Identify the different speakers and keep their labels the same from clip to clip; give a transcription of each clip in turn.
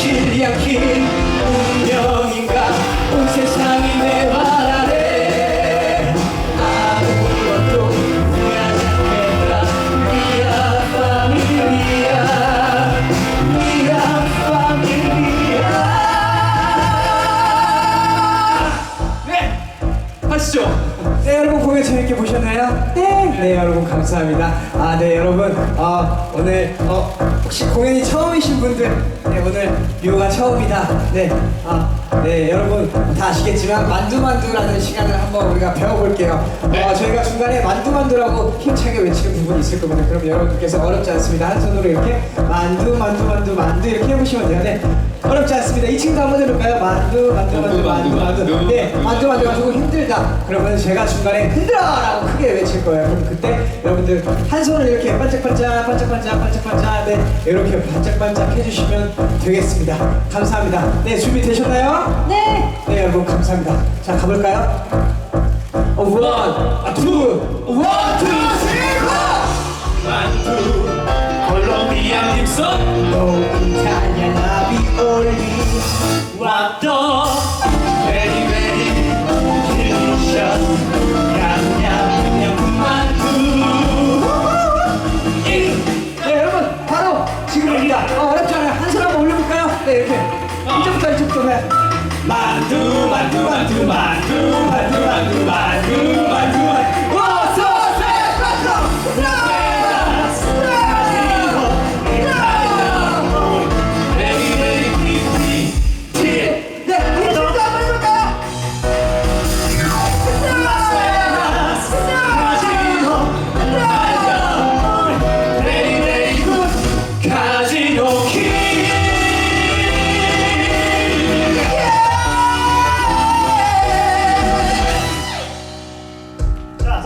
Speaker 1: 실력이 운명인가 온 세상이 내말 아래 네, 네 여러분 공연 재밌게 보셨나요? 네! 네 여러분 감사합니다. 아 네 여러분 어, 오늘 어, 혹시 공연이 처음이신 분들 네 오늘 뮤가 처음이다. 네. 아, 네 여러분 다 아시겠지만 만두만두라는 시간을 한번 우리가 배워볼게요. 어, 저희가 중간에 만두만두라고 힘차게 외치는 부분이 있을 겁니다. 그럼 여러분께서 어렵지 않습니다. 한 손으로 이렇게 만두 만두 만두 만두 이렇게 해보시면 돼요. 네. 어렵지 않습니다. 이 친구 한번 해볼까요? 만두 만두 만두 만두 만두. 네 만두 만두 가지고 힘들다. 그러면 제가 중간에 흔들어라고 크게 외칠 거예요. 그럼 그때 여러분들 한 손을 이렇게 반짝반짝 반짝반짝 반짝반짝 네 이렇게 반짝반짝 해주시면 되겠습니다. 감사합니다. 네 준비 되셨나요?
Speaker 2: 네.
Speaker 1: 네 여러분 감사합니다. 자 가볼까요? 어, 원, 아, 투, 원, 투, 쓰리, 포!
Speaker 3: 만두 콜롬비아 딥선
Speaker 1: 네. 이렇게 이제부터 이제부터 네.
Speaker 3: 만두 만두 만두 만두 만두 만두 만두 만두
Speaker 1: 와서 세
Speaker 3: 베리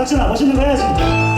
Speaker 4: 자, 석진아 멋있는 거 해야지.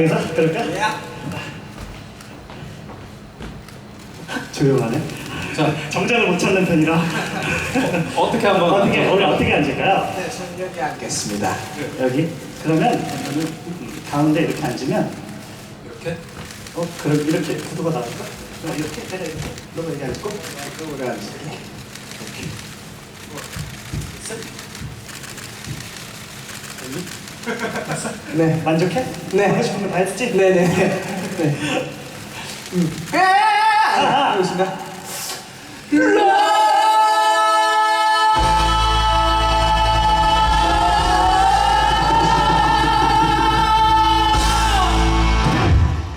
Speaker 1: 여기서
Speaker 4: 그럴까?
Speaker 1: 야.
Speaker 4: 조용하네.
Speaker 3: 자
Speaker 4: 정장을 못 찾는 편이라.
Speaker 3: 어떻게 한번
Speaker 4: 어떻게 우리 어떻게 앉을까요?
Speaker 1: 네, 저는 여기 앉겠습니다.
Speaker 4: 여기. 그러면 가운데 이렇게 앉으면
Speaker 3: 이렇게
Speaker 4: 어 그럼 이렇게 구도가 나올까? 그럼 이렇게 내가 이렇게 너가 이렇게 앉고
Speaker 1: 이쪽으로 앉을게. 네.
Speaker 4: 만족해?
Speaker 1: 네.
Speaker 4: 하고 싶은 거다 했지?
Speaker 1: 네네. 네. 음. 아! 알겠습니다.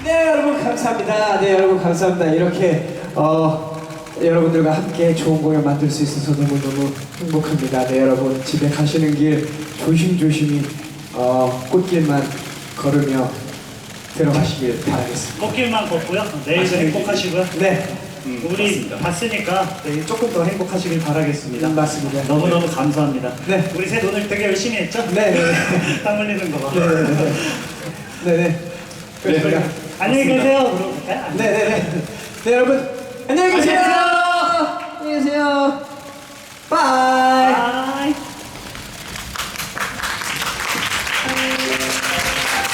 Speaker 1: 네 여러분 감사합니다. 네 여러분 감사합니다. 이렇게 어 여러분들과 함께 좋은 공연 만들 수 있어서 너무 너무 행복합니다. 네 여러분 집에 가시는 길 조심 조심히 어 꽃길만 걸으며 들어가시길 바라겠습니다.
Speaker 4: 꽃길만 걷고요. 내일도 행복하시고요.
Speaker 1: 네
Speaker 4: 우리 봤으니까 내일 조금 더 행복하시길 바라겠습니다.
Speaker 1: 음, 맞습니다.
Speaker 4: 너무너무 감사합니다.
Speaker 1: 네.
Speaker 4: 우리 셋 오늘 되게 열심히 했죠?
Speaker 1: 네, 네.
Speaker 4: 땀 흘리는 거 봐.
Speaker 1: 네네네. 네네. 그렇습니다.
Speaker 4: 안녕히 계세요.
Speaker 1: 네네네. 네 여러분 안녕히 계세요.